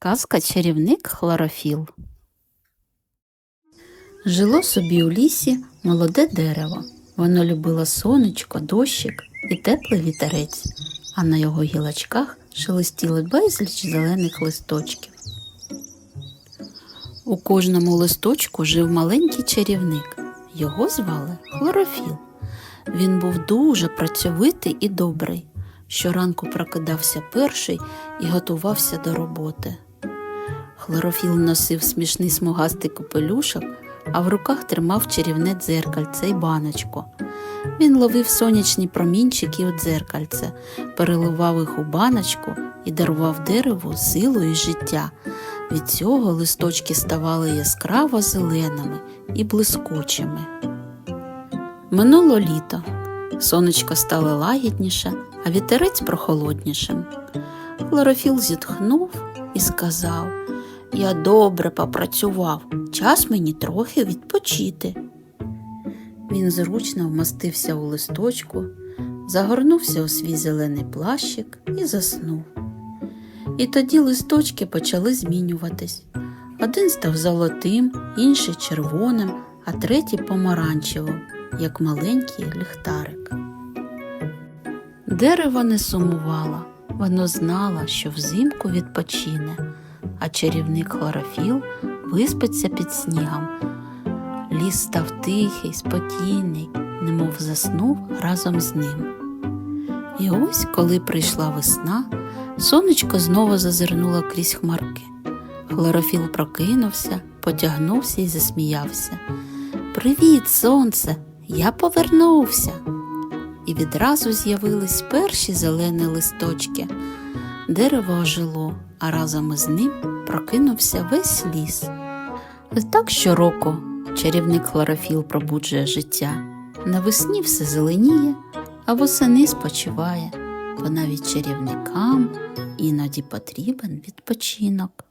Казка чарівник хлорофіл. Жило собі у лісі молоде дерево. Воно любило сонечко, дощик і теплий вітерець, а на його гілочках шелестіли безліч зелених листочків. У кожному листочку жив маленький чарівник. Його звали Хлорофіл. Він був дуже працьовитий і добрий. Щоранку прокидався перший і готувався до роботи. Хлорофіл носив смішний смугастий капелюшок, а в руках тримав чарівне дзеркальце й баночку. Він ловив сонячні промінчики у дзеркальце, переливав їх у баночку і дарував дереву силу і життя. Від цього листочки ставали яскраво зеленими і блискучими. Минуло літо. Сонечко стало лагідніше, а вітерець прохолоднішим. Хлорофіл зітхнув і сказав Я добре попрацював, час мені трохи відпочити. Він зручно вмостився у листочку, загорнувся у свій зелений плащик і заснув. І тоді листочки почали змінюватись. Один став золотим, інший червоним, а третій помаранчевим, як маленький ліхтарик. Дерево не сумувало, воно знало, що взимку відпочине, а чарівник хлорофіл виспиться під снігом. Ліс став тихий, спокійний, немов заснув разом з ним. І ось, коли прийшла весна, сонечко знову зазирнуло крізь хмарки. Хлорофіл прокинувся, потягнувся і засміявся. Привіт, сонце! Я повернувся. І відразу з'явились перші зелені листочки. Дерево ожило, а разом із ним прокинувся весь ліс. Так щороку чарівник хлорофіл пробуджує життя. Навесні все зеленіє, а восени спочиває, бо навіть чарівникам іноді потрібен відпочинок.